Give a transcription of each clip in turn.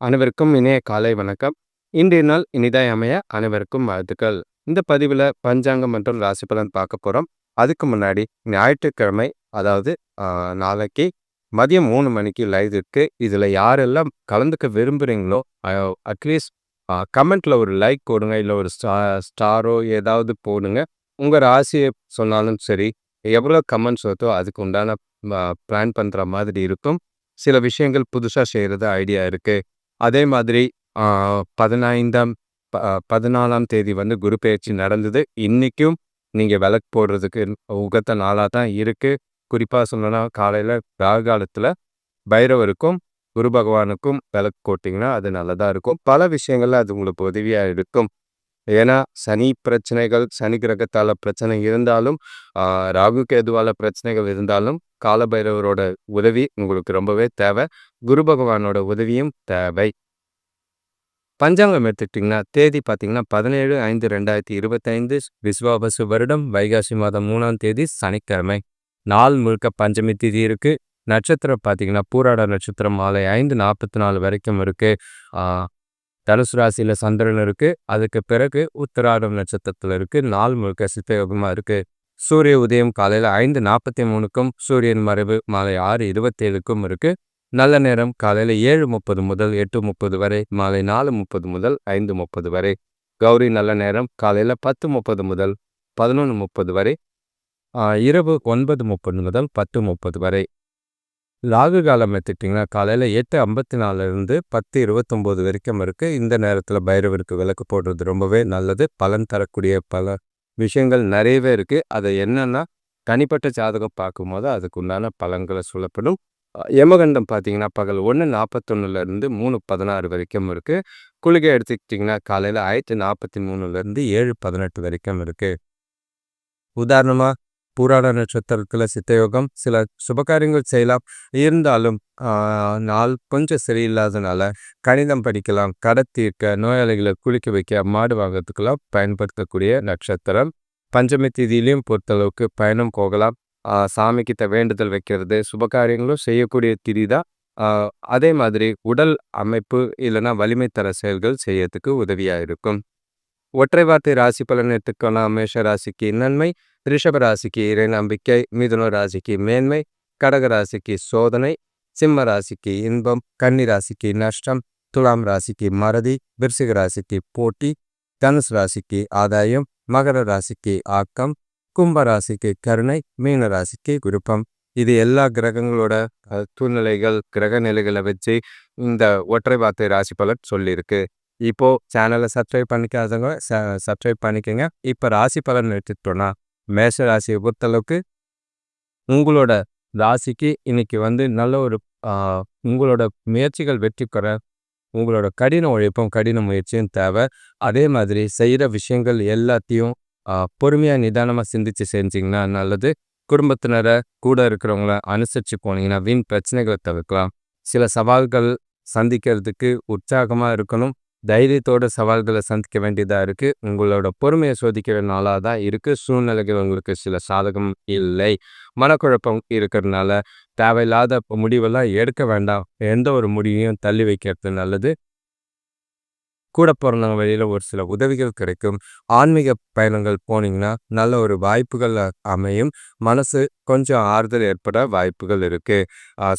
அனைவருக்கும் இணைய காலை வணக்கம். இன்றைய நாள் இனிதாய் அமைய அனைவருக்கும் வாழ்த்துக்கள். இந்த பதிவில் பஞ்சாங்கம் மற்றும் ராசி பலன் பார்க்க போகிறோம் அதுக்கு முன்னாடி ஞாயிற்றுக்கிழமை அதாவது நாளைக்கு மதியம் மூணு மணிக்கு லைவ் இருக்கு. இதில் யாரெல்லாம் கலந்துக்க விரும்புகிறீங்களோ அட்லீஸ்ட் கமெண்ட்ல ஒரு லைக் போடுங்க. இல்லை ஒரு ஸ்டா ஸ்டாரோ ஏதாவது போடுங்க. உங்கள் ராசியை சொன்னாலும் சரி எவ்வளோ கமெண்ட்ஸ் வருதோ அதுக்கு உண்டான பிளான் பண்ணுற மாதிரி இருக்கும். சில விஷயங்கள் புதுசாக செய்கிறது ஐடியா இருக்குது அதே மாதிரி பதினைந்தாம் ப பதினாலாம் தேதி வந்து குரு பயிற்சி நடந்தது. இன்றைக்கும் நீங்கள் விளக்கு போடுறதுக்கு உகத்த நாளாக தான் இருக்குது குறிப்பாக சொல்லணும்னா காலையில் காலத்தில் பைரவருக்கும் குரு பகவானுக்கும் விளக்கு போட்டிங்கன்னா அது நல்லதாக இருக்கும். பல விஷயங்கள்ல அது உங்களுக்கு உதவியாக இருக்கும். ஏன்னா சனி பிரச்சனைகள் சனி கிரகத்தால் பிரச்சனை இருந்தாலும் ராகு கேதுவால பிரச்சனைகள் இருந்தாலும் காலபைரவரோட உதவி உங்களுக்கு ரொம்பவே தேவை. குரு பகவானோட உதவியும் தேவை. பஞ்சாங்கம் எடுத்துக்கிட்டிங்கன்னா தேதி பார்த்தீங்கன்னா பதினேழு ஐந்து ரெண்டாயிரத்தி இருபத்தைந்து விஸ்வாபசு வருடம் வைகாசி மாதம் மூணாம் தேதி சனிக்கிழமை. நாள் முழுக்க பஞ்சமி தேதி இருக்குது நட்சத்திரம் பார்த்தீங்கன்னா பூராட நட்சத்திரம் மாலை ஐந்து நாற்பத்தி நாலு வரைக்கும் இருக்குது தனுசு ராசியில் சந்திரன் இருக்குது அதுக்கு பிறகு உத்தராடம் நட்சத்திரத்தில் இருக்குது நாள் முழுக்க சித்தயோகமாக இருக்குது சூரிய உதயம் காலையில் ஐந்து நாற்பத்தி மூணுக்கும் சூரியன் மறைவு மாலை ஆறு இருபத்தேழுக்கும் இருக்குது நல்ல நேரம் காலையில் ஏழு முப்பது முதல் எட்டு முப்பது வரை மாலை நாலு முப்பது முதல் ஐந்து முப்பது வரை. கௌரி நல்ல நேரம் காலையில் பத்து முப்பது முதல் பதினொன்று முப்பது வரை இரவு ஒன்பது முப்பது முதல் பத்து முப்பது வரை. ராகு காலம் எடுத்துக்கிட்டிங்கன்னா காலையில் எட்டு ஐம்பத்தி நாலுலேருந்து பத்து இருபத்தொம்போது வரைக்கும் இருக்குது இந்த நேரத்தில் பைரவருக்கு விளக்கு போடுறது ரொம்பவே நல்லது. பலன் தரக்கூடிய பல விஷயங்கள் நிறையவே இருக்குது அதை என்னென்னா தனிப்பட்ட ஜாதகம் பார்க்கும்போது அதுக்கு உண்டான பலன்களை சொல்லப்படும். யமகண்டம் பார்த்தீங்கன்னா பகல் ஒன்று நாற்பத்தொன்னுலேருந்து மூணு பதினாறு வரைக்கும் இருக்குது குளிகை எடுத்துக்கிட்டிங்கன்னா காலையில் ஆயிரத்தி நாற்பத்தி மூணுலேருந்து ஏழு பதினெட்டு வரைக்கும் இருக்குது உதாரணமாக பூராட நட்சத்திரத்தில் சித்தயோகம் சில சுபகாரியங்கள் செய்யலாம். இருந்தாலும் நாள் கொஞ்சம் சரியில்லாதனால கணிதம் படிக்கலாம் கடை தீர்க்க நோயாளிகளை குளிக்க வைக்க மாடு வாங்கிறதுக்கெல்லாம் பயன்படுத்தக்கூடிய நட்சத்திரம். பஞ்சமி தேதியிலையும் பொறுத்தளவுக்கு பயணம் போகலாம். சாமிக்கிட்ட வேண்டுதல் வைக்கிறது சுபகாரியங்களும் செய்யக்கூடிய திதி தான். அதே மாதிரி உடல் அமைப்பு இல்லைன்னா வலிமை தர செயல்கள் செய்யறதுக்கு உதவியாக இருக்கும். ஒற்றை வார்த்தை ராசி பலன் எடுத்துக்கலாம் மேஷ ராசிக்கு நன்மை ரிஷப ராசிக்கு இறை நம்பிக்கை மிதுன ராசிக்கு மேன்மை கடக ராசிக்கு சோதனை சிம்ம ராசிக்கு இன்பம் கன்னி ராசிக்கு நஷ்டம் துலாம் ராசிக்கு மறதி விருசிக ராசிக்கு போட்டி தனுசு ராசிக்கு ஆதாயம் மகர ராசிக்கு ஆக்கம் கும்பராசிக்கு கருணை மீன ராசிக்கு குருப்பம் இது எல்லா கிரகங்களோட சூழ்நிலைகள் கிரக நிலைகளை வச்சு இந்த ஒற்றை வார்த்தை ராசி பலன் சொல்லியிருக்கு. இப்போ சேனலை சப்ஸ்கிரைப் பண்ணிக்காதவங்க சப்ஸ்கிரைப் பண்ணிக்கோங்க. இப்போ ராசி பலன் எடுத்துட்டோம்னா மேஷ ராசியை பொறுத்தளவுக்கு உங்களோட ராசிக்கு இன்னைக்கு வந்து நல்ல ஒரு உங்களோட முயற்சிகள் வெற்றி பெற உங்களோட கடின உழைப்பும் கடின முயற்சியும் தேவை. அதே மாதிரி செய்கிற விஷயங்கள் எல்லாத்தையும் பொறுமையாக நிதானமாக சிந்திச்சு செஞ்சிங்கன்னா நல்லது. குடும்பத்தினரை கூட இருக்கிறவங்கள அனுசரித்து போனீங்கன்னா வீண் பிரச்சனைகளை தவிர்க்கலாம். சில சவால்கள் சந்திக்கிறதுக்கு உற்சாகமாக இருக்கணும். தைரியத்தோட சவால்களை சந்திக்க வேண்டியதாக இருக்குது உங்களோட பொறுமையை சோதிக்கிற நாளாக தான் இருக்குது சூழ்நிலைகள் உங்களுக்கு சில சாதகம் இல்லை. மனக்குழப்பம் இருக்கிறதுனால தேவையில்லாத முடிவெல்லாம் எடுக்க வேண்டாம். எந்த ஒரு முடிவையும் தள்ளி வைக்கிறது நல்லது. கூட பிறந்தவங்க வழியில் ஒரு சில உதவிகள் கிடைக்கும். ஆன்மீக பயணங்கள் போனீங்கன்னா நல்ல ஒரு வாய்ப்புகள் அமையும். மனசு கொஞ்சம் ஆறுதல் ஏற்பட வாய்ப்புகள் இருக்குது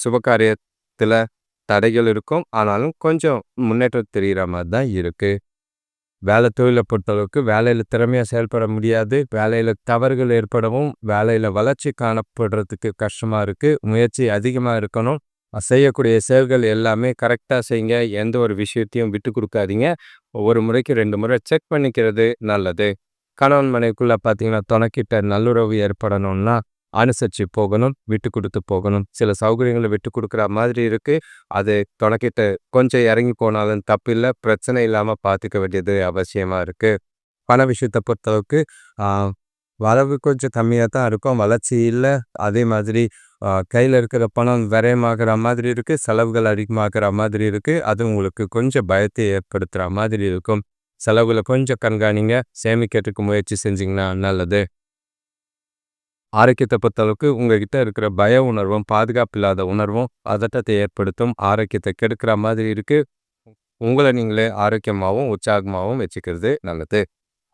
சுபகாரியத்தில் தடைகள் இருக்கும். ஆனாலும் கொஞ்சம் முன்னேற்றம் தெரிகிற மாதிரி தான் இருக்குது வேலை தொழிலை பொறுத்தளவுக்கு வேலையில் திறமையாக செயல்பட முடியாது. வேலையில் தவறுகள் ஏற்படவும் வேலையில் வளர்ச்சி காணப்படுறதுக்கு கஷ்டமாக இருக்குது முயற்சி அதிகமாக இருக்கணும். செய்யக்கூடிய செயல்கள் எல்லாமே கரெக்டாக செய்யுங்க. எந்த ஒரு விஷயத்தையும் விட்டு கொடுக்காதீங்க. ஒரு முறைக்கு ரெண்டு முறை செக் பண்ணிக்கிறது நல்லது. கணவன் மனைக்குள்ளே பார்த்தீங்கன்னா துணைக்கிட்ட நல்லுறவு ஏற்படணும்னா அனுசரித்து போகணும் விட்டு கொடுத்து போகணும். சில சௌகரியங்களை விட்டு கொடுக்குற மாதிரி இருக்குது அது தொடக்கிட்டு கொஞ்சம் இறங்கி போனாலும் தப்பு இல்லை பிரச்சனை இல்லாமல் பார்த்துக்க வேண்டியது அவசியமாக இருக்குது பண விஷயத்தை பொறுத்தளவுக்கு வரவு கொஞ்சம் கம்மியாக தான் இருக்கும். வளர்ச்சி இல்லை. அதே மாதிரி கையில் இருக்கிற பணம் விரயமாகிற மாதிரி இருக்குது செலவுகள் அதிகமாகிற மாதிரி இருக்குது அது உங்களுக்கு கொஞ்சம் பயத்தை ஏற்படுத்துகிற மாதிரி இருக்கும். செலவுகளை கொஞ்சம் கண்காணிங்க. சேமிக்கிறதுக்கு முயற்சி செஞ்சிங்கன்னா நல்லது. ஆரோக்கியத்தை பொறுத்தளவுக்கு உங்ககிட்ட இருக்கிற பய உணர்வும் பாதுகாப்பு இல்லாத உணர்வும் பதட்டத்தை ஏற்படுத்தும் ஆரோக்கியத்தை கெடுக்கிற மாதிரி இருக்குது உங்களை நீங்களே ஆரோக்கியமாகவும் உற்சாகமாகவும் வச்சுக்கிறது நல்லது.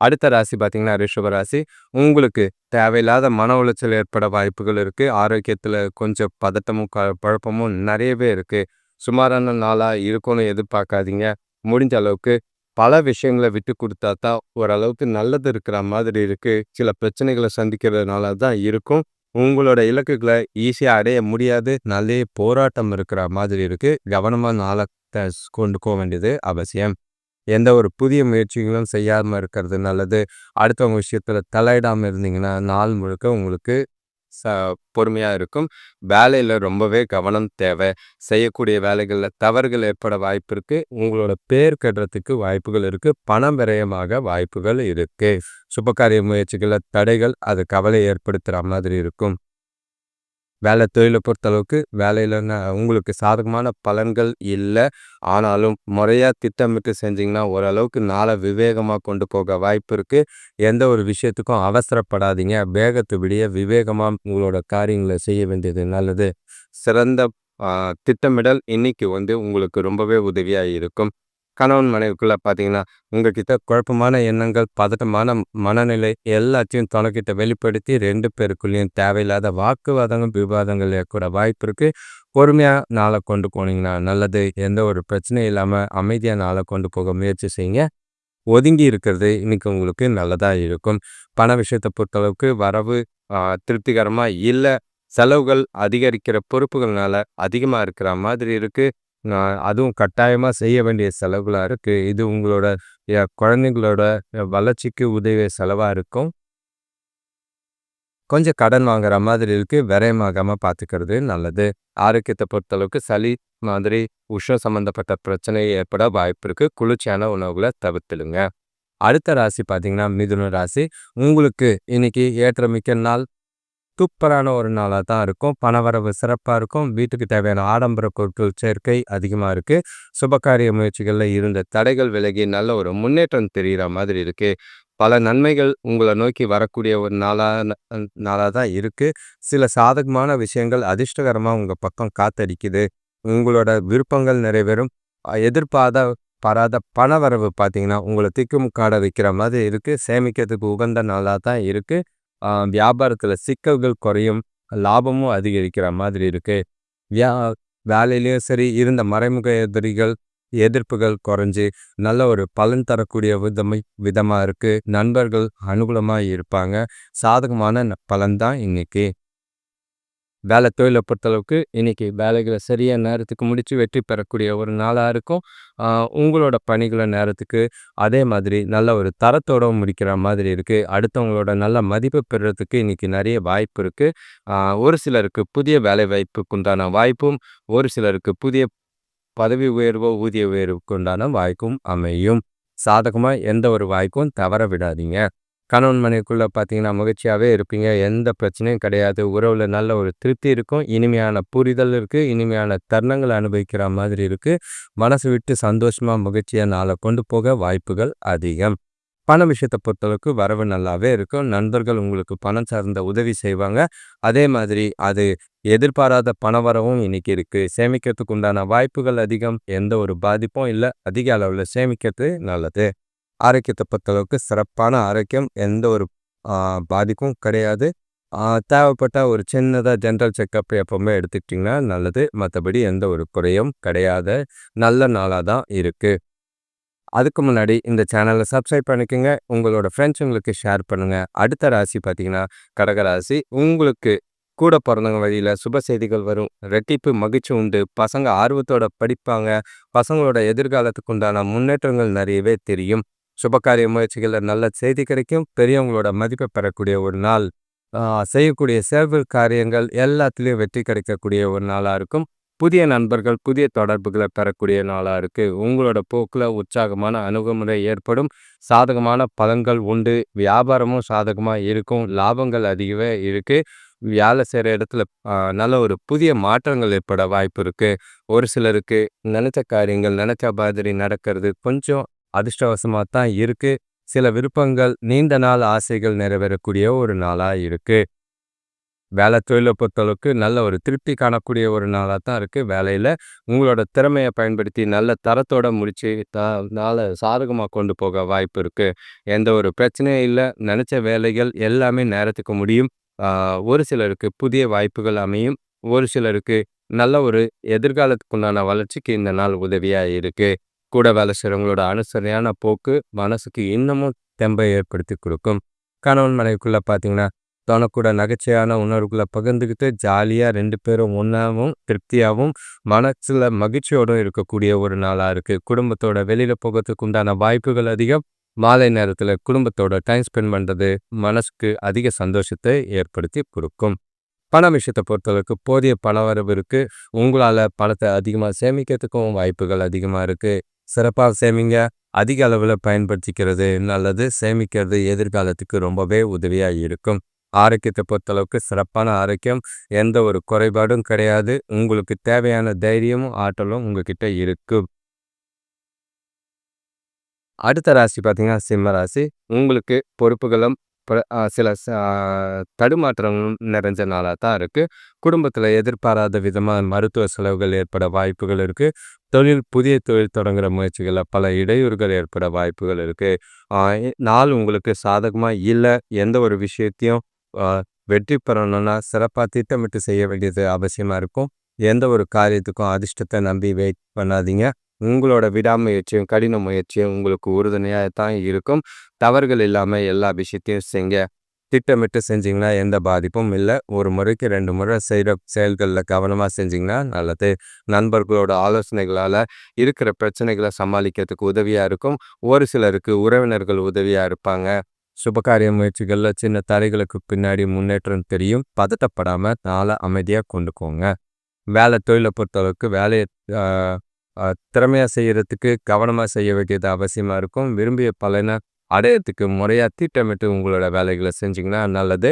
அடுத்த ராசி பார்த்தீங்கன்னா ரிஷப ராசி. உங்களுக்கு தேவையில்லாத மன உளைச்சல் ஏற்பட வாய்ப்புகள் இருக்குது ஆரோக்கியத்தில் கொஞ்சம் பதட்டமும் க குழப்பமும் நிறையவே இருக்குது சுமாரான நாளாக இருக்கும்னு எதிர்பார்க்காதீங்க. முடிஞ்ச அளவுக்கு பல விஷயங்களை விட்டு கொடுத்தா தான் ஓரளவுக்கு நல்லது இருக்கிற மாதிரி இருக்குது சில பிரச்சனைகளை சந்திக்கிறதுனால தான் இருக்கும். உங்களோட இலக்குகளை ஈஸியாக அடைய முடியாது. நல்ல போராட்டம் இருக்கிற மாதிரி இருக்குது கவனமாக நாளத்தை கொண்டு போக வேண்டியது அவசியம். எந்த ஒரு புதிய முயற்சிகளும் செய்யாமல் இருக்கிறது நல்லது. அடுத்தவங்க விஷயத்தில் தலையிடாமல் இருந்தீங்கன்னா நாள் முழுக்க உங்களுக்கு ச பொறுமையாக இருக்கும். வேலையில் ரொம்பவே கவனம் தேவை. செய்யக்கூடிய வேலைகளில் தவறுகள் ஏற்பட வாய்ப்பு இருக்குது உங்களோட பேர் கட்டுறதுக்கு வாய்ப்புகள் இருக்குது பணம் விரயமாக வாய்ப்புகள் இருக்குது சுபகாரிய முயற்சிகளில் தடைகள் அது கவலை ஏற்படுத்துகிற மாதிரி இருக்கும். வேலை தொழிலை பொறுத்தளவுக்கு வேலையில் உங்களுக்கு சாதகமான பலன்கள் இல்லை. ஆனாலும் முறையாக திட்டமிட்டு செஞ்சிங்கன்னா ஓரளவுக்கு நாளை விவேகமாக கொண்டு போக வாய்ப்பு இருக்குது எந்த ஒரு விஷயத்துக்கும் அவசரப்படாதீங்க. வேகத்தை விடிய விவேகமாக உங்களோட காரியங்களை செய்ய வேண்டியது நல்லது. சிறந்த திட்டமிடல் இன்னைக்கு வந்து உங்களுக்கு ரொம்பவே உதவியாக இருக்கும். கணவன் மனைவிக்குள்ளே பார்த்தீங்கன்னா உங்ககிட்ட குழப்பமான எண்ணங்கள் பதட்டமான மனநிலை எல்லாத்தையும் தொலைக்கிட்ட வெளிப்படுத்தி ரெண்டு பேருக்குள்ளேயும் தேவையில்லாத வாக்குவாதங்கள் விவாதங்கள் ஏற்பட வாய்ப்பு இருக்குது பொறுமையாக நாளை கொண்டு போனீங்கன்னா நல்லது. எந்த ஒரு பிரச்சனையும் இல்லாமல் அமைதியாக நாளை கொண்டு போக முயற்சி செய்யுங்க. ஒதுங்கி இருக்கிறது இன்றைக்கி உங்களுக்கு நல்லதாக இருக்கும். பண விஷயத்தை பொறுத்தளவுக்கு வரவு திருப்திகரமாக இல்லை. செலவுகள் அதிகரிக்கிற பொறுப்புகள்னால அதிகமாக இருக்கிற மாதிரி இருக்குது அதுவும் கட்டாயமாக செய்ய வேண்டிய செலவுகளாக இருக்குது இது உங்களோட குழந்தைங்களோட வளர்ச்சிக்கு உதவிய செலவாக இருக்கும். கொஞ்சம் கடன் வாங்குற மாதிரி இருக்குது விரயமாகாமல் பார்த்துக்கிறது நல்லது. ஆரோக்கியத்தை பொறுத்தளவுக்கு சளி மாதிரி உஷ்ணம் சம்மந்தப்பட்ட பிரச்சனை ஏற்பட வாய்ப்பு இருக்குது குளிர்ச்சியான உணவுகளை தவிர்த்துடுங்க. அடுத்த ராசி பார்த்தீங்கன்னா மிதுன ராசி. உங்களுக்கு இன்னைக்கு ஏற்றமிக்க நாள் சூப்பரான ஒரு நாளாக தான் இருக்கும். பணவரவு சிறப்பாக இருக்கும். வீட்டுக்கு தேவையான ஆடம்பர பொருட்கள் சேர்க்கை அதிகமாக இருக்குது சுபகாரிய முயற்சிகளில் இருந்த தடைகள் விலகி நல்ல ஒரு முன்னேற்றம் தெரிகிற மாதிரி இருக்குது பல நன்மைகள் உங்களை நோக்கி வரக்கூடிய ஒரு நாளாக நாளாக தான் இருக்குது சில சாதகமான விஷயங்கள் அதிர்ஷ்டகரமாக உங்கள் பக்கம் காத்தடிக்குது. உங்களோட விருப்பங்கள் நிறைவேறும். எதிர்பார்த்த பராத பணவரவு பார்த்தீங்கன்னா உங்களை திக்குமுக்காட வைக்கிற மாதிரி இருக்குது சேமிக்கிறதுக்கு உகந்த நாளாக தான் இருக்குது வியாபாரத்தில் சிக்கல்கள் குறையும் லாபமும் அதிகரிக்கிற மாதிரி இருக்குது வியா வேலையிலையும் சரி இருந்த மறைமுக எதிரிகள் எதிர்ப்புகள் குறைஞ்சி நல்ல ஒரு பலன் தரக்கூடிய விதமை விதமாக இருக்குது நண்பர்கள் அனுகூலமாக இருப்பாங்க. சாதகமான பலன் தான் இன்றைக்கி வேலை தொழிலை பொறுத்தளவுக்கு இன்றைக்கி வேலைகளை சரியாக நேரத்துக்கு முடித்து வெற்றி பெறக்கூடிய ஒரு நாளாக இருக்கும். உங்களோட பணிகளை நேரத்துக்கு அதே மாதிரி நல்ல ஒரு தரத்தோடு முடிக்கிற மாதிரி இருக்குது அடுத்தவங்களோட நல்ல மதிப்பு பெறுறதுக்கு இன்றைக்கி நிறைய வாய்ப்பு இருக்குது ஒரு சிலருக்கு புதிய வேலை வாய்ப்புக்கு உண்டான வாய்ப்பும் ஒரு சிலருக்கு புதிய பதவி உயர்வோ ஊதிய உயர்வுக்கு உண்டான வாய்ப்பும் அமையும். சாதகமாக எந்த ஒரு வாய்ப்பும் தவற விடாதீங்க. கணவன் மனைவிக்குள்ளே பார்த்தீங்கன்னா மகிழ்ச்சியாகவே இருப்பீங்க. எந்த பிரச்சனையும் கிடையாது. உறவில் நல்ல ஒரு திருப்தி இருக்கும். இனிமையான புரிதல் இருக்குது இனிமையான தருணங்களை அனுபவிக்கிற மாதிரி இருக்குது மனசு விட்டு சந்தோஷமாக மகிழ்ச்சியாக நாளை கொண்டு போக வாய்ப்புகள் அதிகம். பண விஷயத்தை பொறுத்தளவுக்கு வரவு நல்லாவே இருக்கும். நண்பர்கள் உங்களுக்கு பணம் சார்ந்த உதவி செய்வாங்க. அதே மாதிரி அது எதிர்பாராத பண வரவும் இன்னைக்கு இருக்குது சேமிக்கிறதுக்கு உண்டான வாய்ப்புகள் அதிகம். எந்த ஒரு பாதிப்பும் இல்லை. அதிக அளவில் சேமிக்கிறது நல்லது. ஆரோக்கியத்தை பொறுத்தளவுக்கு சிறப்பான ஆரோக்கியம் எந்த ஒரு பாதிப்பும் கிடையாது. தேவைப்பட்ட ஒரு சின்னதாக ஜென்ரல் செக்கப் எப்போவுமே எடுத்துக்கிட்டிங்கன்னா நல்லது. மற்றபடி எந்த ஒரு குறையும் கிடையாது. நல்ல நாளாக தான் இருக்குது அதுக்கு முன்னாடி இந்த சேனலை சப்ஸ்கிரைப் பண்ணிக்கோங்க. உங்களோட ஃப்ரெண்ட்ஸுங்களுக்கு ஷேர் பண்ணுங்கள் அடுத்த ராசி பார்த்தீங்கன்னா கடகராசி உங்களுக்கு கூட பிறந்தவங்க வழியில் சுப செய்திகள் வரும். ரெட்டிப்பு மகிழ்ச்சி உண்டு. பசங்க ஆர்வத்தோட படிப்பாங்க. பசங்களோட எதிர்காலத்துக்கு உண்டான முன்னேற்றங்கள் நிறையவே தெரியும். சுபகாரிய முயற்சிகளில் நல்ல செய்தி கிடைக்கும். பெரியவங்களோட மதிப்பை பெறக்கூடிய ஒரு நாள் செய்யக்கூடிய சேவை காரியங்கள் எல்லாத்துலேயும் வெற்றி கிடைக்கக்கூடிய ஒரு நாளாக இருக்கும். புதிய நண்பர்கள் புதிய தொடர்புகளை பெறக்கூடிய நாளாக இருக்குது உங்களோட போக்கில் உற்சாகமான அணுகுமுறை ஏற்படும். சாதகமான பலன்கள் உண்டு. வியாபாரமும் சாதகமாக இருக்கும். லாபங்கள் அதிகமாக இருக்குது வேலை செய்கிற இடத்துல நல்ல ஒரு புதிய மாற்றங்கள் ஏற்பட வாய்ப்பு இருக்குது ஒரு சிலருக்கு நினச்ச காரியங்கள் நினச்ச மாதிரி நடக்கிறது கொஞ்சம் அதிர்ஷ்டவசமாக தான் இருக்குது சில விருப்பங்கள் நீண்ட நாள் ஆசைகள் நிறைவேறக்கூடிய ஒரு நாளாக இருக்குது வேலை தொழிலை பொறுத்தளவுக்கு நல்ல ஒரு திருப்தி காணக்கூடிய ஒரு நாளாக தான் இருக்குது வேலையில் உங்களோட திறமையை பயன்படுத்தி நல்ல தரத்தோட முடித்து த சாதகமாக கொண்டு போக வாய்ப்பு இருக்குது எந்த ஒரு பிரச்சனையும் இல்லை. நினச்ச வேலைகள் எல்லாமே நேரத்துக்கு முடியும். ஒரு சிலருக்கு புதிய வாய்ப்புகள் அமையும். ஒரு சிலருக்கு நல்ல ஒரு எதிர்காலத்துக்குண்டான வளர்ச்சிக்கு இந்த நாள் உதவியாக இருக்குது கூட வேலை செய்கிறவங்களோட அனுசரணையான போக்கு மனசுக்கு இன்னமும் தெம்பை ஏற்படுத்தி கொடுக்கும். கணவன் மனைவிக்குள்ளே பார்த்தீங்கன்னா தனக்கூட நகைச்சுவையான உணர்வுகளை பகிர்ந்துக்கிட்டு ஜாலியாக ரெண்டு பேரும் ஒன்றாவும் திருப்தியாகவும் மனசில் மகிழ்ச்சியோடும் இருக்கக்கூடிய ஒரு நாளாக இருக்குது குடும்பத்தோட வெளியில் போகிறதுக்கு உண்டான வாய்ப்புகள் அதிகம். மாலை நேரத்தில் குடும்பத்தோட டைம் ஸ்பெண்ட் பண்ணுறது மனசுக்கு அதிக சந்தோஷத்தை ஏற்படுத்தி கொடுக்கும். பண விஷயத்தை பொறுத்தளவுக்கு போதிய பண வரவு இருக்குது உங்களால் பணத்தை அதிகமாக சேமிக்கிறதுக்கும் வாய்ப்புகள் அதிகமாக இருக்குது சிறப்பாக சேமிங்க அதிக அளவில் பயன்படுத்திக்கிறது நல்லது சேமிக்கிறது எதிர்காலத்துக்கு ரொம்பவே உதவியாக இருக்கும். ஆரோக்கியத்தை பொறுத்தளவுக்கு சிறப்பான ஆரோக்கியம் எந்த ஒரு குறைபாடும் கிடையாது. உங்களுக்கு தேவையான தைரியமும் ஆற்றலும் உங்ககிட்ட இருக்கும். அடுத்த ராசி பார்த்தீங்கன்னா சிம்ம ராசி. உங்களுக்கு பொறுப்புகளும் சில தடுமாற்றங்களும் நிறைஞ்ச நாளாக தான் இருக்குது குடும்பத்தில் எதிர்பாராத விதமாக மருத்துவ செலவுகள் ஏற்பட வாய்ப்புகள் இருக்குது தொழில் புதிய தொழில் தொடங்குகிற முயற்சிகளில் பல இடையூறுகள் ஏற்பட வாய்ப்புகள் இருக்குது நாள் உங்களுக்கு சாதகமாக இல்லை எந்த ஒரு விஷயத்தையும் வெற்றி பெறணும்னா சிறப்பாக திட்டமிட்டு செய்ய வேண்டியது அவசியமாக இருக்கும். எந்த ஒரு காரியத்துக்கும் அதிர்ஷ்டத்தை நம்பி வெயிட் பண்ணாதீங்க. உங்களோட விடாமுயற்சியும் கடின முயற்சியும் உங்களுக்கு உறுதுணையாக தான் இருக்கும். தவறுகள் இல்லாமல் எல்லா விஷயத்தையும் செய்ங்க. திட்டமிட்டு செஞ்சிங்கன்னா எந்த பாதிப்பும் இல்லை. ஒரு முறைக்கு ரெண்டு முறை செய்கிற செயல்களில் கவனமாக செஞ்சிங்கன்னா நல்லது. நண்பர்களோட ஆலோசனைகளால் இருக்கிற பிரச்சனைகளை சமாளிக்கிறதுக்கு உதவியாக இருக்கும். ஒரு சிலருக்கு உறவினர்கள் உதவியாக இருப்பாங்க. சுபகாரிய முயற்சிகளில் சின்ன தடைகளுக்கு பின்னாடி முன்னேற்றம் தெரியும். பதட்டப்படாமல் நாளை அமைதியாக கொண்டுக்கோங்க. வேலை தொழிலை பொறுத்தளவுக்கு வேலையை திறமையாக செய்கிறதுக்கு கவனமாக செய்ய வேண்டியது அவசியமாக இருக்கும். விரும்பிய பலனை அடையத்துக்கு முறையாக திட்டமிட்டு உங்களோட வேலைகளை செஞ்சிங்கன்னா நல்லது.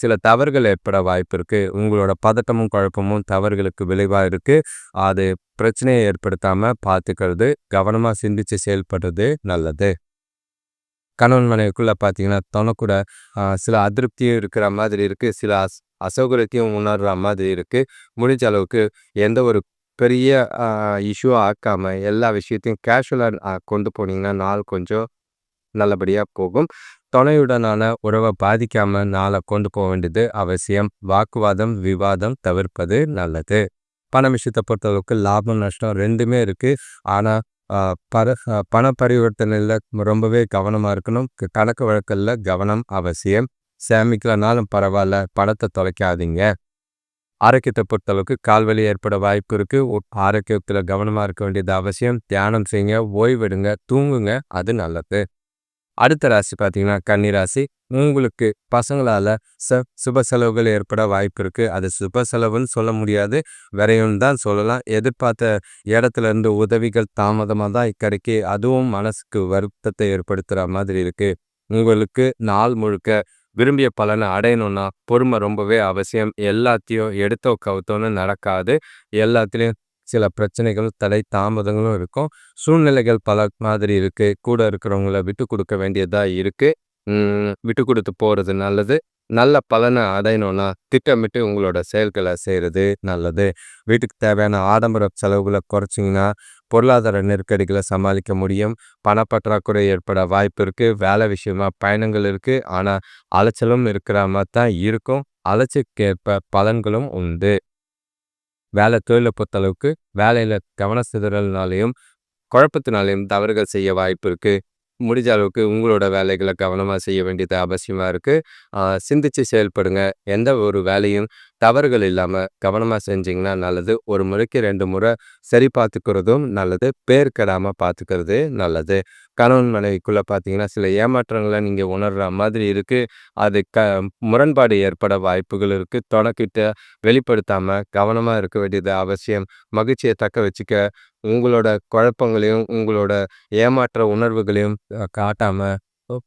சில தவறுகள் ஏற்பட வாய்ப்பு இருக்குது உங்களோட பதட்டமும் குழப்பமும் தவறுகளுக்கு விளைவாக இருக்குது அது பிரச்சனையை ஏற்படுத்தாமல் பார்த்துக்கிறது கவனமாக சிந்தித்து செயல்படுறது நல்லது. கணவன் மனைவிக்குள்ளே பார்த்தீங்கன்னா தனக்கூட சில அதிருப்தியும் இருக்கிற மாதிரி இருக்குது சில அஸ் அசௌகரியத்தையும் உணர்கிற மாதிரி இருக்குது முடிஞ்ச அளவுக்கு எந்த ஒரு பெரிய இஷ்யூ ஆக்காமல் எல்லா விஷயத்தையும் கேஷுவலாக கொண்டு போனீங்கன்னா நாள் கொஞ்சம் நல்லபடியாக போகும். துணையுடனான உறவை பாதிக்காம நாளை கொண்டு போக வேண்டியது அவசியம். வாக்குவாதம் விவாதம் தவிர்ப்பது நல்லது. பண விஷயத்தை பொறுத்தளவுக்கு லாபம் நஷ்டம் ரெண்டுமே இருக்குது ஆனால் பர பண பரிவர்த்தனையில் ரொம்பவே கவனமாக இருக்கணும். கணக்கு வழக்கில் கவனம் அவசியம். சேமிக்கலனாலும் பரவாயில்ல பணத்தை தொலைக்காதீங்க. ஆரோக்கியத்தை பொறுத்தளவுக்கு கால்வலி ஏற்பட வாய்ப்பு இருக்குது ஆரோக்கியத்தில் கவனமாக இருக்க வேண்டியது அவசியம். தியானம் செய்யுங்க ஓய்வெடுங்க தூங்குங்க அது நல்லது. அடுத்த ராசி பார்த்தீங்கன்னா கன்னிராசி உங்களுக்கு பசங்களால் ச சுப செலவுகள் ஏற்பட வாய்ப்பு இருக்குது அது சுப செலவுன்னு சொல்ல முடியாது. விரையும் தான் சொல்லலாம். எதிர்பார்த்த இடத்துலேருந்து உதவிகள் தாமதமாக தான் கிடைக்கி அதுவும் மனசுக்கு வருத்தத்தை ஏற்படுத்துகிற மாதிரி இருக்குது உங்களுக்கு நாள் முழுக்க விரும்பிய பலனை அடையணும்னா பொறுமை ரொம்பவே அவசியம். எல்லாத்தையும் எடுத்தோ கவுத்தோன்னு நடக்காது. எல்லாத்துலேயும் சில பிரச்சனைகள் தடை தாமதங்களும் இருக்கும். சூழ்நிலைகள் பல மாதிரி இருக்குது கூட இருக்கிறவங்கள விட்டு கொடுக்க வேண்டியதாக இருக்குது விட்டு கொடுத்து போகிறது நல்லது. நல்ல பலனை அடையணும்னா திட்டமிட்டு உங்களோட செயல்களை செய்கிறது நல்லது. வீட்டுக்கு தேவையான ஆடம்பர செலவுகளை குறைச்சிங்கன்னா பொருளாதார நெருக்கடிகளை சமாளிக்க முடியும். பணப்பற்றாக்குறை ஏற்பட வாய்ப்பு இருக்குது வேலை விஷயமா பயணங்கள் இருக்குது ஆனால் அலைச்சலும் இருக்கிற மாதிரி தான் இருக்கும். அலைச்சலுக்கேற்ப பலன்களும் உண்டு. வேலை தொழிலை பொறுத்தளவுக்கு வேலையில் கவன சிதறல்னாலையும் குழப்பத்தினாலையும் தவறுகள் செய்ய வாய்ப்பு இருக்குது முடிஞ்ச அளவுக்கு உங்களோட வேலைகளை கவனமாக செய்ய வேண்டியது அவசியமாக இருக்குது சிந்திச்சு செயல்படுங்க. எந்த ஒரு வேலையும் தவறுகள் இல்லாமல் கவனமாக செஞ்சிங்கன்னா நல்லது. ஒரு முறைக்கு ரெண்டு முறை சரி பார்த்துக்கிறதும் நல்லது. பேர் கெடாமல் பார்த்துக்கிறது நல்லது. கணவன் மனைவிக்குள்ளே பார்த்தீங்கன்னா சில ஏமாற்றங்களை நீங்கள் உணர்கிற மாதிரி இருக்குது அது க முரண்பாடு ஏற்பட வாய்ப்புகள் இருக்குது தொடக்கிட்ட வெளிப்படுத்தாமல் கவனமாக இருக்க வேண்டியது அவசியம். மகிழ்ச்சியை தக்க வச்சுக்க உங்களோட குழப்பங்களையும் உங்களோட ஏமாற்ற உணர்வுகளையும் காட்டாமல்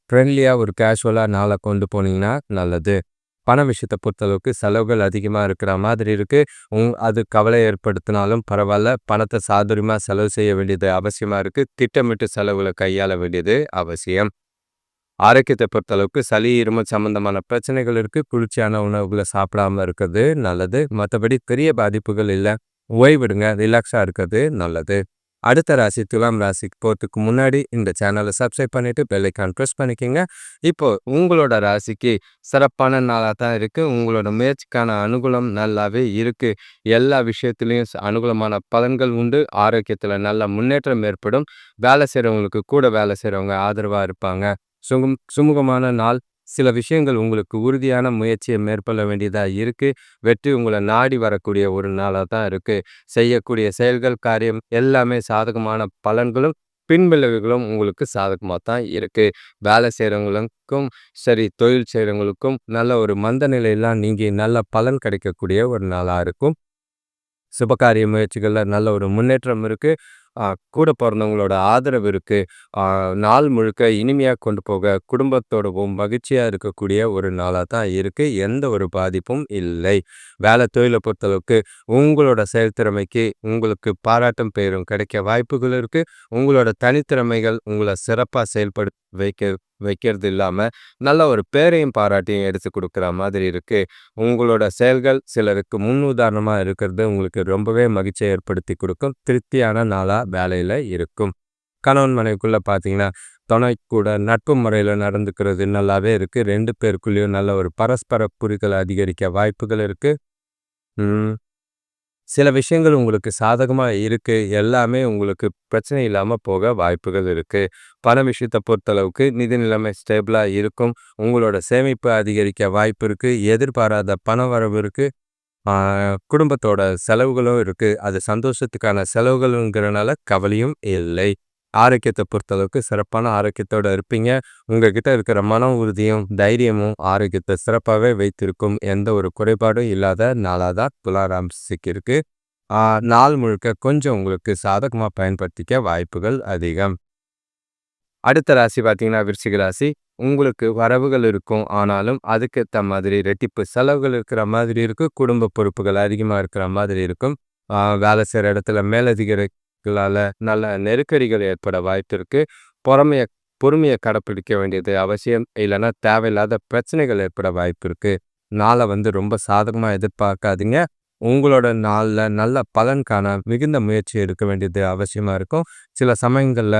ஃப்ரெண்ட்லியாக ஒரு கேஷுவலாக நாளை கொண்டு போனீங்கன்னா நல்லது. பண விஷயத்தை பொறுத்தளவுக்கு செலவுகள் அதிகமாக இருக்கிற மாதிரி இருக்குது உங் அது கவலை ஏற்படுத்தினாலும் பரவாயில்ல பணத்தை சாதுரியமாக செலவு செய்ய வேண்டியது அவசியமாக இருக்குது திட்டமிட்டு செலவுகளை கையாள வேண்டியது அவசியம் ஆரோக்கியத்தை பொறுத்தளவுக்கு சளி, இருமல் சம்மந்தமான பிரச்சனைகள் இருக்கு. குளிர்ச்சியான உணவுகள சாப்பிடாம இருக்கிறது நல்லது. மத்தபடி பெரிய பாதிப்புகள் இல்ல. ஓய்விடுங்க ரிலாக்ஸா இருக்கிறது நல்லது. அடுத்த ராசி துலாம் ராசிக்கு போகிறதுக்கு முன்னாடி இந்த சேனலை சப்ஸ்கிரைப் பண்ணிவிட்டு பெல்லைக்கான் ப்ரெஸ் பண்ணிக்கோங்க இப்போ உங்களோட ராசிக்கு சிறப்பான நாளாக தான் இருக்குது உங்களோட முயற்சிக்கான அனுகூலம் நல்லாவே இருக்கு. எல்லா விஷயத்துலேயும் ச அனுகூலமான பலன்கள் உண்டு. ஆரோக்கியத்தில் நல்ல முன்னேற்றம் ஏற்படும். வேலை செய்கிறவங்களுக்கு கூட வேலை செய்கிறவங்க ஆதரவாக இருப்பாங்க. சுகம் சுமூகமான நாள். சில விஷயங்கள் உங்களுக்கு உறுதியான முயற்சியை மேற்கொள்ள வேண்டியதாக இருக்கு. வெற்றி உங்களை நாடி வரக்கூடிய ஒரு நாளாக தான் இருக்குது செய்யக்கூடிய செயல்கள், காரியம் எல்லாமே சாதகமான பலன்களும், பின்விளைவுகளும் உங்களுக்கு சாதகமாக தான் இருக்குது வேலை செய்கிறவங்களுக்கும் சரி, தொழில் செய்கிறவங்களுக்கும் நல்ல ஒரு மந்த நிலையெல்லாம் நீங்கள் நல்ல பலன் கிடைக்கக்கூடிய ஒரு நாளாக இருக்கும். சுபகாரிய முயற்சிகளில் நல்ல ஒரு முன்னேற்றம் இருக்குது கூட பிறந்தவங்களோட ஆதரவு இருக்குது நாள் முழுக்க இனிமையாக கொண்டு போக குடும்பத்தோடவும் மகிழ்ச்சியாக இருக்கக்கூடிய ஒரு நாளாக தான் இருக்குது எந்த ஒரு பாதிப்பும் இல்லை. வேலை தொழிலை பொறுத்தளவுக்கு உங்களோட செயல்திறமைக்கு உங்களுக்கு பாராட்டும் பெயரும் கிடைக்க வாய்ப்புகள் இருக்குது உங்களோட தனித்திறமைகள் உங்களை சிறப்பாக செயல்படு வைக்க வைக்கிறது இல்லாமல் நல்ல ஒரு பேரையும் பாராட்டியும் எடுத்துக் கொடுக்குற மாதிரி இருக்குது உங்களோட செயல்கள் சிலருக்கு உதாரணமாக இருக்கிறது உங்களுக்கு ரொம்பவே மகிழ்ச்சியை ஏற்படுத்தி கொடுக்கும். திருப்தியான நாளாக வேலையில் இருக்கும். கணவன் மனைவிக்குள்ளே பார்த்தீங்கன்னா, துணை கூட நட்பு முறையில் நடந்துக்கிறது நல்லாவே இருக்குது ரெண்டு பேருக்குள்ளேயும் நல்ல ஒரு பரஸ்பர புரிதல் அதிகரிக்க வாய்ப்புகள் இருக்குது சில விஷயங்கள் உங்களுக்கு சாதகமாக இருக்குது எல்லாமே உங்களுக்கு பிரச்சனை இல்லாமல் போக வாய்ப்புகள் இருக்குது பண விஷயத்தை பொறுத்தளவுக்கு நிதி நிலைமை ஸ்டேபிளாக இருக்கும். உங்களோட சேமிப்பு அதிகரிக்க வாய்ப்பு இருக்குது எதிர்பாராத பண வரவு இருக்குது குடும்பத்தோட செலவுகளும் இருக்குது அது சந்தோஷத்துக்கான செலவுகளுங்கிறனால கவலையும் இல்லை. ஆரோக்கியத்தை பொறுத்தளவுக்கு சிறப்பான ஆரோக்கியத்தோட இருப்பீங்க. உங்ககிட்ட இருக்கிற மன உறுதியும், தைரியமும் ஆரோக்கியத்தை சிறப்பாவே வைத்திருக்கும். எந்த ஒரு குறைபாடும் இல்லாத நாளாக தான் துலா சிக்கிருக்கு இருக்கு. நாள் முழுக்க கொஞ்சம் உங்களுக்கு சாதகமா பயன்படுத்திக்க வாய்ப்புகள் அதிகம். அடுத்த ராசி பார்த்தீங்கன்னா, விருச்சிக ராசி. உங்களுக்கு வரவுகள் இருக்கும். ஆனாலும் அதுக்கேத்த மாதிரி ரெட்டிப்பு செலவுகள் இருக்கிற மாதிரி இருக்கும் குடும்ப பொறுப்புகள் அதிகமா இருக்கிற மாதிரி இருக்கும். வேலை செய்கிற இடத்துல மேலதிகாரிகளால நல்ல நெருக்கடிகள் ஏற்பட வாய்ப்பு இருக்கு. பொறுமையை கடைப்பிடிக்க வேண்டியது அவசியம். இல்லைன்னா தேவையில்லாத பிரச்சனைகள் ஏற்பட வாய்ப்பு இருக்குது நாளை வந்து ரொம்ப சாதகமாக எதிர்பார்க்காதீங்க. உங்களோட நாளில் நல்ல பலன் காண மிகுந்த முயற்சி எடுக்க வேண்டியது அவசியமாக இருக்கும். சில சமயங்களில்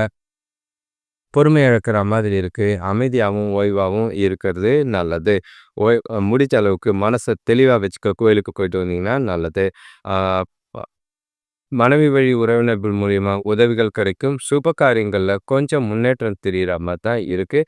பொறுமை இழக்கிற மாதிரி இருக்குது அமைதியாகவும் ஓய்வாகவும் இருக்கிறது நல்லது. ஓய் முடிஞ்ச அளவுக்கு மனசை தெளிவாக வச்சுக்க கோயிலுக்கு போயிட்டு வந்தீங்கன்னா நல்லது. மனைவி வழி உறவினர்கள் மூலியமா உதவிகள் கிடைக்கும். சுப காரியங்களில் கொஞ்சம் முன்னேற்றம் தெரிகிற மாதிரி தான் இருக்குது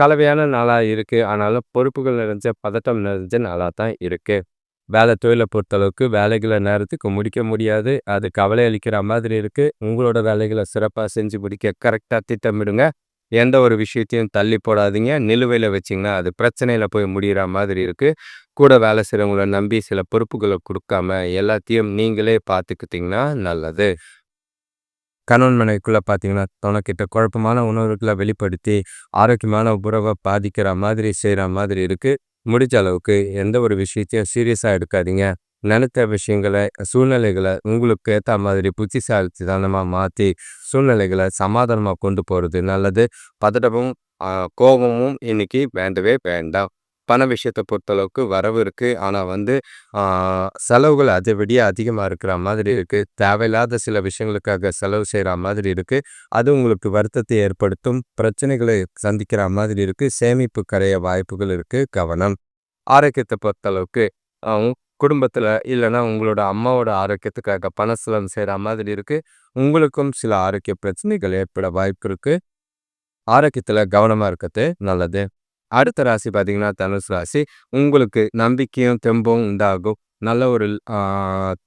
கலவையான நாளாக இருக்குது ஆனாலும் பொறுப்புகள் நிறைஞ்ச, பதட்டம் நிறைஞ்ச நாளாக தான் இருக்குது வேலை தொழிலை பொறுத்தளவுக்கு வேலைகளை நேரத்துக்கு முடிக்க முடியாது. அது கவலை அளிக்கிற மாதிரி இருக்குது உங்களோட வேலைகளை சிறப்பாக செஞ்சு முடிக்க கரெக்டாக திட்டமிடுங்க. எந்த ஒரு விஷயத்தையும் தள்ளி போடாதீங்க. நிலுவையில் வச்சிங்கன்னா அது பிரச்சனையில் போய் முடியிற மாதிரி இருக்குது கூட வேலை செய்கிறவங்கள நம்பி சில பொறுப்புகளை கொடுக்காம எல்லாத்தையும் நீங்களே பார்த்துக்கிட்டீங்கன்னா நல்லது. கணவன் மனைவிக்குள்ளே பார்த்தீங்கன்னா, துணைக்கிட்ட குழப்பமான உணர்வுகளை வெளிப்படுத்தி, ஆரோக்கியமான உறவை பாதிக்கிற மாதிரி செய்கிற மாதிரி இருக்குது முடிஞ்ச அளவுக்கு எந்த ஒரு விஷயத்தையும் சீரியஸாக எடுக்காதீங்க. நினைத்த விஷயங்களை சூழ்நிலைகளை உங்களுக்கு ஏற்ற மாதிரி புத்திசாலித்தனமாக மாற்றி சூழ்நிலைகளை சமாதானமாக கொண்டு போகிறது நல்லது. பதட்டமும், கோபமும் இன்றைக்கி வேண்டவே வேண்டாம். பண விஷயத்தை பொறுத்தளவுக்கு வரவு இருக்குது ஆனால் வந்து செலவுகள் அதை விட இருக்கிற மாதிரி இருக்குது தேவையில்லாத சில விஷயங்களுக்காக செலவு செய்கிற மாதிரி இருக்குது அது உங்களுக்கு வருத்தத்தை ஏற்படுத்தும். பிரச்சனைகளை சந்திக்கிற மாதிரி இருக்குது சேமிப்பு கரைய வாய்ப்புகள் இருக்குது கவனம். ஆரோக்கியத்தை பொறுத்தளவுக்கு குடும்பத்தில் இல்லைன்னா உங்களோட அம்மாவோட ஆரோக்கியத்துக்காக பண செலவு செய்கிற மாதிரி இருக்குது உங்களுக்கும் சில ஆரோக்கிய பிரச்சனைகள் ஏற்பட வாய்ப்பு இருக்குது ஆரோக்கியத்தில் கவனமாக இருக்கிறது நல்லது. அடுத்த ராசி பார்த்தீங்கன்னா, தனுசு ராசி. உங்களுக்கு நம்பிக்கையும், தெம்பும் உண்டாகும். நல்ல ஒரு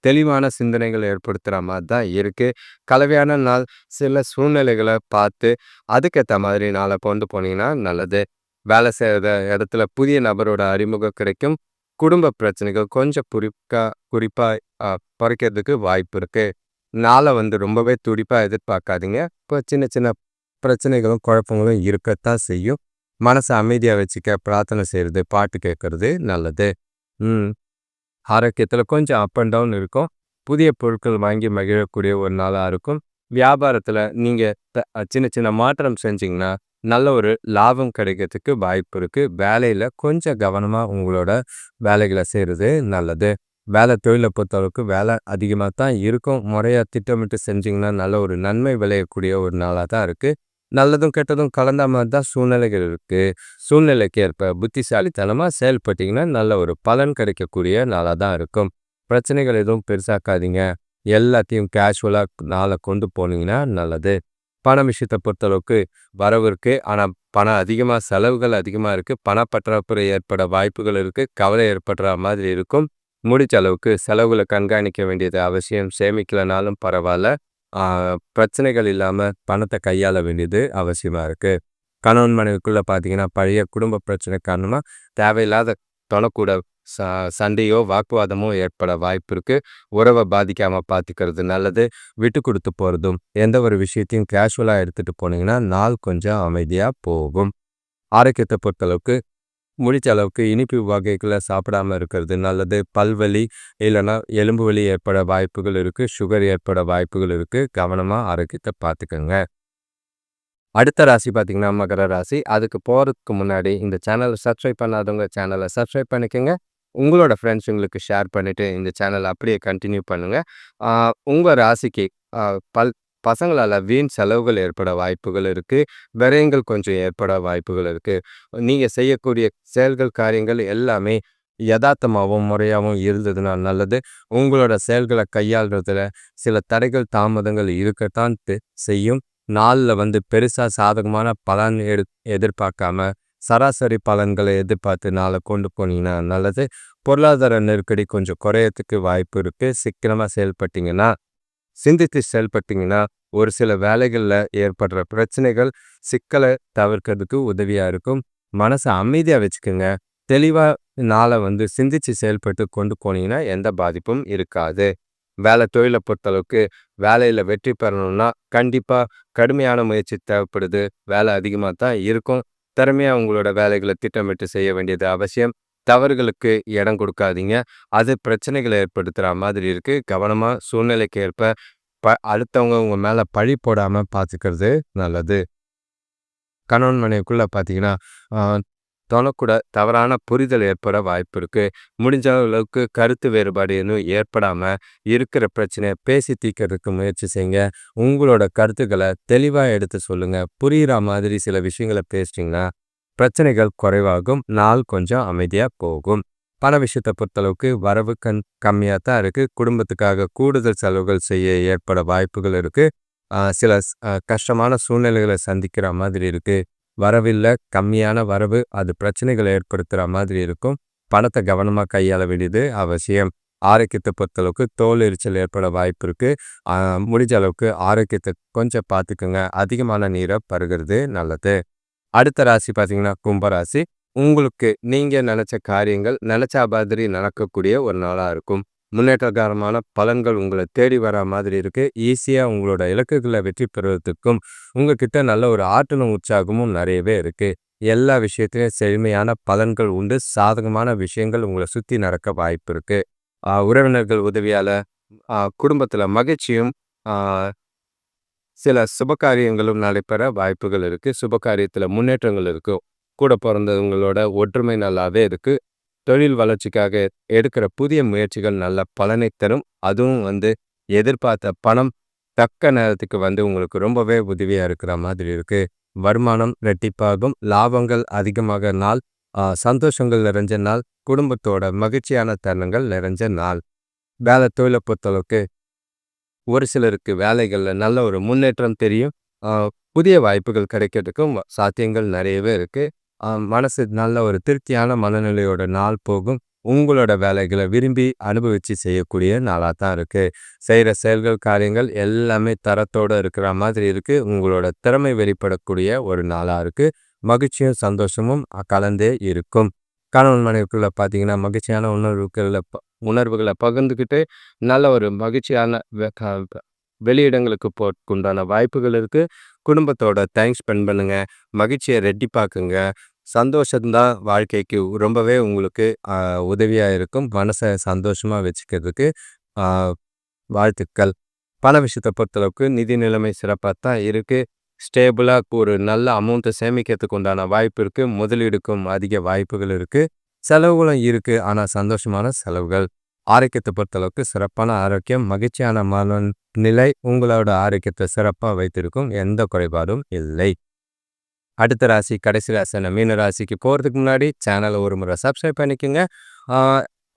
தெளிவான சிந்தனைகள் ஏற்படுத்துகிற மாதிரி தான் இருக்குது கலவையான நாள். சில சூழ்நிலைகளை பார்த்து, அதுக்கேற்ற மாதிரி நாளை கொண்டு போனீங்கன்னா நல்லது. வேலை செய்கிற இடத்துல புதிய நபரோட அறிமுகம் கிடைக்கும். குடும்ப பிரச்சனைகள் கொஞ்சம் குறிப்பா குறிப்பா குறைக்கிறதுக்கு வாய்ப்பு இருக்கு. நாள வந்து ரொம்பவே துடிப்பா எதிர்பார்க்காதீங்க. இப்போ சின்ன சின்ன பிரச்சனைகளும், குழப்பங்களும் இருக்கத்தான் செய்யும். மனச அமைதியா வச்சுக்க பிரார்த்தனை செய்கிறது பாட்டு கேட்குறது நல்லது. ஆரோக்கியத்தில் ஆரோக்கியத்துல கொஞ்சம் அப் அண்ட் டவுன் இருக்கும். புதிய பொருட்கள் வாங்கி மகிழக்கூடிய ஒரு நாளா இருக்கும். வியாபாரத்துல நீங்க சின்ன சின்ன மாற்றம் செஞ்சீங்கன்னா, நல்ல ஒரு லாபம் கிடைக்கிறதுக்கு வாய்ப்பு இருக்குது வேலையில் கொஞ்சம் கவனமாக உங்களோட வேலைகளை செய்கிறது நல்லது. வேலை தொழிலை பொறுத்தளவுக்கு வேலை அதிகமாக தான் இருக்கும். முறையாக திட்டமிட்டு செஞ்சிங்கன்னா நல்ல ஒரு நன்மை விளையக்கூடிய ஒரு நாளாக தான் இருக்குது நல்லதும் கெட்டதும் கலந்த மாதிரி தான் சூழ்நிலைகள் இருக்குது சூழ்நிலைக்கு ஏற்ப புத்திசாலித்தனமாக செயல்பட்டிங்கன்னா நல்ல ஒரு பலன் கிடைக்கக்கூடிய நாளாக தான் இருக்கும். பிரச்சனைகள் எதுவும் பெருசாக்காதீங்க. எல்லாத்தையும் கேஷுவலாக நாளை கொண்டு போனீங்கன்னா நல்லது. பண விஷயத்தை பொறுத்தளவுக்கு வரவு இருக்குது ஆனால் பணம் அதிகமாக செலவுகள் அதிகமாக இருக்குது பணப்பற்றாக்குறை ஏற்பட வாய்ப்புகள் இருக்குது கவலை ஏற்படுற மாதிரி இருக்கும். முடிச்ச அளவுக்கு செலவுகளை கண்காணிக்க வேண்டியது அவசியம். சேமிக்கலனாலும் பரவாயில்ல. பிரச்சனைகள் இல்லாமல் பணத்தை கையாள வேண்டியது அவசியமாக இருக்குது கணவன் மனைவிக்குள்ளே பார்த்தீங்கன்னா பழைய குடும்ப பிரச்சனை காரணமாக தேவையில்லாத தொலைக்கூட சண்டையோ வாக்குவாதமோ ஏற்பட வாய்ப்பு இருக்குது உறவை பாதிக்காமல் பார்த்துக்கிறது நல்லது. விட்டு கொடுத்து போகிறதும் எந்த ஒரு விஷயத்தையும் கேஷுவலாக எடுத்துகிட்டு போனீங்கன்னா நாள் கொஞ்சம் அமைதியாக போகும். ஆரோக்கியத்தை பொறுத்தளவுக்கு முடிச்ச அளவுக்கு இனிப்பு வகைகளை சாப்பிடாம இருக்கிறது நல்லது. பல்வலி இல்லைன்னா எலும்பு வலி ஏற்பட வாய்ப்புகள் இருக்குது சுகர் ஏற்பட வாய்ப்புகள் இருக்குது கவனமாக ஆரோக்கியத்தை பார்த்துக்கோங்க அடுத்த ராசி பார்த்தீங்கன்னா மகர ராசி. அதுக்கு போகிறதுக்கு முன்னாடி இந்த சேனலை சப்ஸ்கிரைப் பண்ணாதவங்க சேனலை சப்ஸ்கிரைப் பண்ணிக்கோங்க. உங்களோட ஃப்ரெண்ட்ஸுங்களுக்கு ஷேர் பண்ணிவிட்டு இந்த சேனல் அப்படியே கண்டினியூ பண்ணுங்கள் உங்கள் ராசிக்கு பல் பசங்களால் வீண் செலவுகள் ஏற்பட வாய்ப்புகள் இருக்குது விரயங்கள் கொஞ்சம் ஏற்பட வாய்ப்புகள் இருக்குது நீங்கள் செய்யக்கூடிய செயல்கள் காரியங்கள் எல்லாமே யதார்த்தமாகவும் முறையாகவும் இருந்ததுனால் நல்லது. உங்களோட செயல்களை கையாளுறதுல சில தடைகள் தாமதங்கள் இருக்கத்தான் செய்யும். நாளில் வந்து பெருசாக சாதகமான பலன் எடு எதிர்பார்க்காம சராசரி பலன்களை எதிர்பார்த்து நாளை கொண்டு போனீங்கன்னா நல்லது. பொருளாதார நெருக்கடி கொஞ்சம் குறையத்துக்கு வாய்ப்பு இருக்குது சீக்கிரமாக செயல்பட்டிங்கன்னா சிந்தித்து செயல்பட்டிங்கன்னா ஒரு சில வேலைகளில் ஏற்படுற பிரச்சனைகள் சிக்கலை தவிர்க்கிறதுக்கு உதவியாக இருக்கும். மனசை அமைதியாக வச்சுக்கோங்க. தெளிவாக நாளை வந்து சிந்தித்து செயல்பட்டு கொண்டு போனீங்கன்னா எந்த பாதிப்பும் இருக்காது. வேலை தொழிலை பொறுத்தளவுக்கு வேலையில் வெற்றி பெறணும்னா கண்டிப்பாக கடுமையான முயற்சி தேவைப்படுது. வேலை அதிகமாக தான் இருக்கும். திறமையாக உங்களோட வேலைகளை திட்டமிட்டு செய்ய வேண்டியது அவசியம். தவறுகளுக்கு இடம் கொடுக்காதீங்க. அது பிரச்சனைகளை ஏற்படுத்துகிற மாதிரி இருக்குது கவனமாக சூழ்நிலைக்கு ஏற்ப ப அடுத்தவங்க உங்கள் மேலே பழி போடாமல் பார்த்துக்கிறது நல்லது. கணவன் மனைவிக்குள்ளே பார்த்தீங்கன்னா தொலைக்கூட தவறான புரிதல் ஏற்பட வாய்ப்பு இருக்குது முடிஞ்ச அளவுக்கு கருத்து வேறுபாடு எதுவும் ஏற்படாமல் இருக்கிற பிரச்சனையை பேசி தீர்க்கறதுக்கு முயற்சி செய்யுங்க. உங்களோட கருத்துக்களை தெளிவாக எடுத்து சொல்லுங்கள் புரிகிற மாதிரி சில விஷயங்களை பேசிட்டிங்கன்னா பிரச்சனைகள் குறைவாகும். நாள் கொஞ்சம் அமைதியாக போகும். பண விஷயத்தை பொறுத்தளவுக்கு வரவு கண் கம்மியாக தான் இருக்குது குடும்பத்துக்காக கூடுதல் செலவுகள் செய்ய ஏற்பட வாய்ப்புகள் இருக்குது சில கஷ்டமான சூழ்நிலைகளை சந்திக்கிற மாதிரி இருக்குது வரவில்லை கம்மியான வரவு அது பிரச்சனைகளை ஏற்படுத்துகிற மாதிரி இருக்கும். பணத்தை கவனமாக கையாள வேண்டியது அவசியம். ஆரோக்கியத்தை பொறுத்தளவுக்கு தோல் எரிச்சல் ஏற்பட வாய்ப்பு இருக்குது முடிஞ்ச அளவுக்கு ஆரோக்கியத்தை கொஞ்சம் பார்த்துக்குங்க அதிகமான நீரை பருகிறது நல்லது. அடுத்த ராசி பார்த்தீங்கன்னா கும்பராசி உங்களுக்கு நீங்கள் நினச்ச காரியங்கள் நினச்சா மாதிரி நடக்கக்கூடிய ஒரு நாளாக இருக்கும். முன்னேற்றகரமான பலன்கள் உங்களை தேடி வர மாதிரி இருக்குது ஈஸியாக உங்களோட இலக்குகளை வெற்றி பெறுவதற்கும் உங்ககிட்ட நல்ல ஒரு ஆற்றலும் உற்சாகமும் நிறையவே இருக்குது எல்லா விஷயத்திலையும் செழுமையான பலன்கள் உண்டு. சாதகமான விஷயங்கள் உங்களை சுற்றி நடக்க வாய்ப்பு இருக்குது உறவினர்கள் உதவியால் குடும்பத்தில் மகிழ்ச்சியும் சில சுபகாரியங்களும் நடைபெற வாய்ப்புகள் இருக்குது சுபகாரியத்தில் முன்னேற்றங்கள் இருக்கும் கூட பிறந்தவங்களோட ஒற்றுமை நல்லாவே இருக்குது தொழில் வளர்ச்சிக்காக எடுக்கிற புதிய முயற்சிகள் நல்ல பலனை தரும். அதுவும் வந்து எதிர்பார்த்த பணம் தக்க நேரத்துக்கு வந்து உங்களுக்கு ரொம்பவே உதவியாக இருக்கிற மாதிரி இருக்குது வருமானம் ரெட்டிப்பாகும். லாபங்கள் அதிகமாக நாள் சந்தோஷங்கள் நிறைஞ்ச நாள் குடும்பத்தோட மகிழ்ச்சியான தருணங்கள் நிறைஞ்ச நாள். வேலை தொழிலை பொறுத்தளவுக்கு ஒரு சிலருக்கு வேலைகளில் நல்ல ஒரு முன்னேற்றம் தெரியும். புதிய வாய்ப்புகள் கிடைக்கிறதுக்கும் சாத்தியங்கள் நிறையவே இருக்குது மனசு நல்ல ஒரு திருப்தியான மனநிலையோட நாள் போகும். உங்களோட வேலைகளை விரும்பி அனுபவித்து செய்யக்கூடிய நாளாக தான் இருக்குது செய்கிற செயல்கள் காரியங்கள் எல்லாமே தரத்தோடு இருக்கிற மாதிரி இருக்குது உங்களோட திறமை வெளிப்படக்கூடிய ஒரு நாளாக இருக்குது மகிழ்ச்சியும் சந்தோஷமும் கலந்தே இருக்கும். கணவன் மனைவிக்குள்ளே பார்த்தீங்கன்னா மகிழ்ச்சியான உணர்வுகளை உணர்வுகளை பகிர்ந்துக்கிட்டு நல்ல ஒரு மகிழ்ச்சியான வெளியிடங்களுக்கு போக்குண்டான வாய்ப்புகள் இருக்குது குடும்பத்தோட டைம் ஸ்பெண்ட் பண்ணுங்கள் மகிழ்ச்சியை ரெட்டி பார்க்குங்க சந்தோஷம்தான் வாழ்க்கைக்கு ரொம்பவே உங்களுக்கு உதவியாக இருக்கும். மனசை சந்தோஷமாக வச்சுக்கிறதுக்கு வாழ்த்துக்கள். பண விஷயத்தை பொறுத்தளவுக்கு நிதி நிலைமை சிறப்பாக தான் இருக்குது ஸ்டேபிளாக ஒரு நல்ல அமௌண்ட்டை சேமிக்கிறதுக்கு உண்டான வாய்ப்பு இருக்குது முதலீடுக்கும் அதிக வாய்ப்புகள் இருக்குது செலவுகளும் இருக்குது ஆனால் சந்தோஷமான செலவுகள். ஆரோக்கியத்தை பொறுத்தளவுக்கு சிறப்பான ஆரோக்கியம் மகிழ்ச்சியான மன நிலை உங்களோட ஆரோக்கியத்தை சிறப்பாக வைத்திருக்கும். எந்த குறைபாடும் இல்லை. அடுத்த ராசி கடைசி ராசியான மீன ராசிக்கு போகிறதுக்கு முன்னாடி சேனலை ஒரு முறை சப்ஸ்கிரைப் பண்ணிக்கோங்க.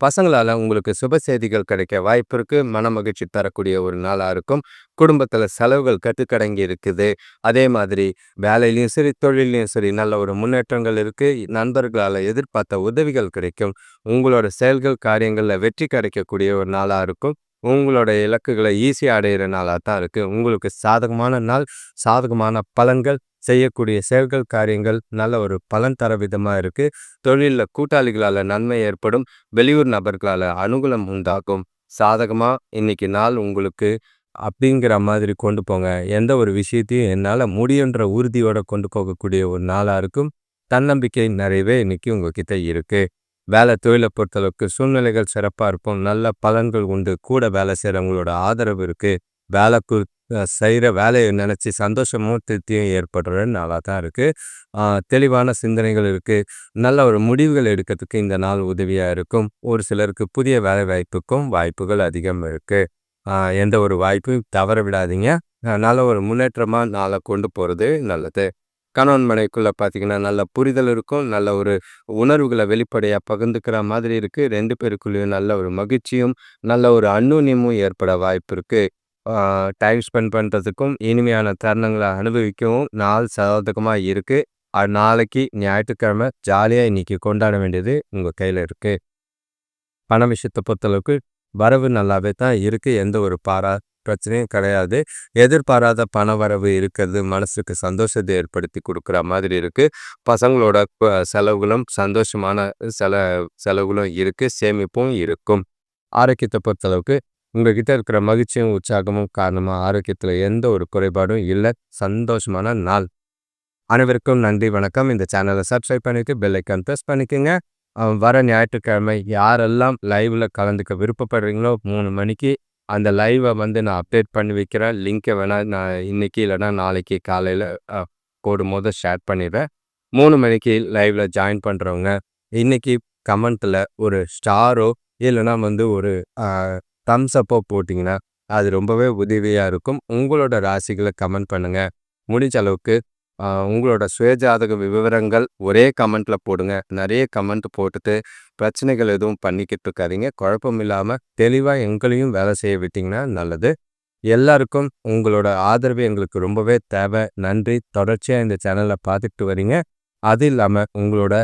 பசங்களால் உங்களுக்கு சுப செய்திகள் கிடைக்க வாய்ப்பு இருக்குது மன மகிழ்ச்சி தரக்கூடிய ஒரு நாளாக இருக்கும். குடும்பத்தில் செலவுகள் கட்டுக்கடங்கி இருக்குது. அதே மாதிரி வேலையிலையும் சரி தொழிலையும் சரி நல்ல ஒரு முன்னேற்றங்கள் இருக்குது நண்பர்களால் எதிர்பார்த்த உதவிகள் கிடைக்கும். உங்களோட செயல்கள் காரியங்களில் வெற்றி கிடைக்கக்கூடிய ஒரு நாளாக இருக்கும். உங்களோட இலக்குகளை ஈஸியாக அடையிற நாளாக தான் இருக்குது உங்களுக்கு சாதகமான நாள் சாதகமான பலன்கள் செய்யக்கூடிய செயல்கள் காரியங்கள் நல்ல ஒரு பலன் தர விதமாக இருக்குது தொழிலில் கூட்டாளிகளால் நன்மை ஏற்படும். வெளியூர் நபர்களால் அனுகூலம் உண்டாகும். சாதகமாக இன்னைக்கு நாள் உங்களுக்கு அப்படிங்கிற மாதிரி கொண்டு போங்க. எந்த ஒரு விஷயத்தையும் என்னால் முடியுன்ற உறுதியோடு கொண்டு போகக்கூடிய ஒரு நாளாக இருக்கும். தன்னம்பிக்கை நிறையவே இன்றைக்கி உங்ககிட்ட இருக்குது வேலை தொழிலை பொறுத்தளவுக்கு சூழ்நிலைகள் சிறப்பாக இருக்கும் நல்ல பலன்கள் உண்டு. கூட வேலை செய்கிறவங்களோட ஆதரவு இருக்குது வேலை செய்கிற வேலையை நினச்சி சந்தோஷமும் திருப்தியும் ஏற்படுற நாளாக தான் இருக்குது தெளிவான சிந்தனைகள் இருக்குது நல்ல ஒரு முடிவுகள் எடுக்கிறதுக்கு இந்த நாள் உதவியாக இருக்கும். ஒரு சிலருக்கு புதிய வேலை வாய்ப்புக்கும் வாய்ப்புகள் அதிகம் இருக்குது எந்த ஒரு வாய்ப்பையும் தவற விடாதீங்க. நல்ல ஒரு முன்னேற்றமாக நாளை கொண்டு போகிறது நல்லது. கணவன் மனைக்குள்ளே பார்த்தீங்கன்னா நல்ல புரிதல் இருக்கும். நல்ல ஒரு உணர்வுகளை வெளிப்படையாக பகிர்ந்துக்கிற மாதிரி இருக்குது ரெண்டு பேருக்குள்ளேயும் நல்ல ஒரு மகிழ்ச்சியும் நல்ல ஒரு அந்நுன்யமும் ஏற்பட வாய்ப்பு இருக்குது டைம் ஸ்பெண்ட் பண்ணுறதுக்கும் இனிமையான தருணங்களை அனுபவிக்கவும் நாள் சாதகமாக இருக்குது நாளைக்கு ஞாயிற்றுக்கிழமை ஜாலியாக இன்றைக்கி கொண்டாட வேண்டியது உங்கள் கையில் இருக்குது பண விஷயத்தை பொறுத்தளவுக்கு வரவு நல்லாவே தான் இருக்குது எந்த ஒரு பாரா பிரச்சனையும் கிடையாது. எதிர்பாராத பண வரவு இருக்கிறது மனசுக்கு சந்தோஷத்தை ஏற்படுத்தி கொடுக்குற மாதிரி இருக்குது பசங்களோட செலவுகளும் சந்தோஷமான செல செலவுகளும் இருக்குது சேமிப்பும் இருக்கும். ஆரோக்கியத்தை பொறுத்தளவுக்கு உங்ககிட்ட இருக்கிற மகிழ்ச்சியும் உற்சாகமும் காரணமாக ஆரோக்கியத்தில் எந்த ஒரு குறைபாடும் இல்லை. சந்தோஷமான நாள். அனைவருக்கும் நன்றி வணக்கம். இந்த சேனலை சப்ஸ்கிரைப் பண்ணிவிட்டு பெல்லைக்கான் ப்ரெஸ் பண்ணிக்கோங்க. வர ஞாயிற்றுக்கிழமை யாரெல்லாம் லைவில் கலந்துக்க விருப்பப்படுறீங்களோ மூணு மணிக்கு அந்த லைவை வந்து நான் அப்டேட் பண்ணி வைக்கிறேன். லிங்க்கை வேணால் நான் இன்றைக்கி இல்லைனா நாளைக்கு காலையில் போடும் போது ஷேர் பண்ணிடுறேன். மூணு மணிக்கு லைவில் ஜாயின் பண்ணுறவங்க இன்றைக்கி கமெண்ட்டில் ஒரு ஸ்டாரோ இல்லைனா வந்து ஒரு தம்ஸ் அப்போ போட்டிங்கன்னா அது ரொம்பவே உதவியாக இருக்கும். உங்களோட ராசிகளை கமெண்ட் பண்ணுங்கள் முடிஞ்ச அளவுக்கு உங்களோட சுயஜாதக விவரங்கள் ஒரே கமெண்ட்டில் போடுங்க. நிறைய கமெண்ட் போட்டுட்டு பிரச்சனைகள் எதுவும் பண்ணிக்கிட்டு இருக்காதீங்க. குழப்பம் இல்லாமல் தெளிவாக எங்களையும் வேலை செய்ய விட்டிங்கன்னா நல்லது. எல்லாருக்கும் உங்களோட ஆதரவு எங்களுக்கு ரொம்பவே தேவை. நன்றி. தொடர்ச்சியாக இந்த சேனலை பார்த்துட்டு வரீங்க. அது இல்லாமல் உங்களோட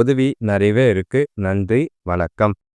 உதவி நிறையவே இருக்குது நன்றி. வணக்கம்.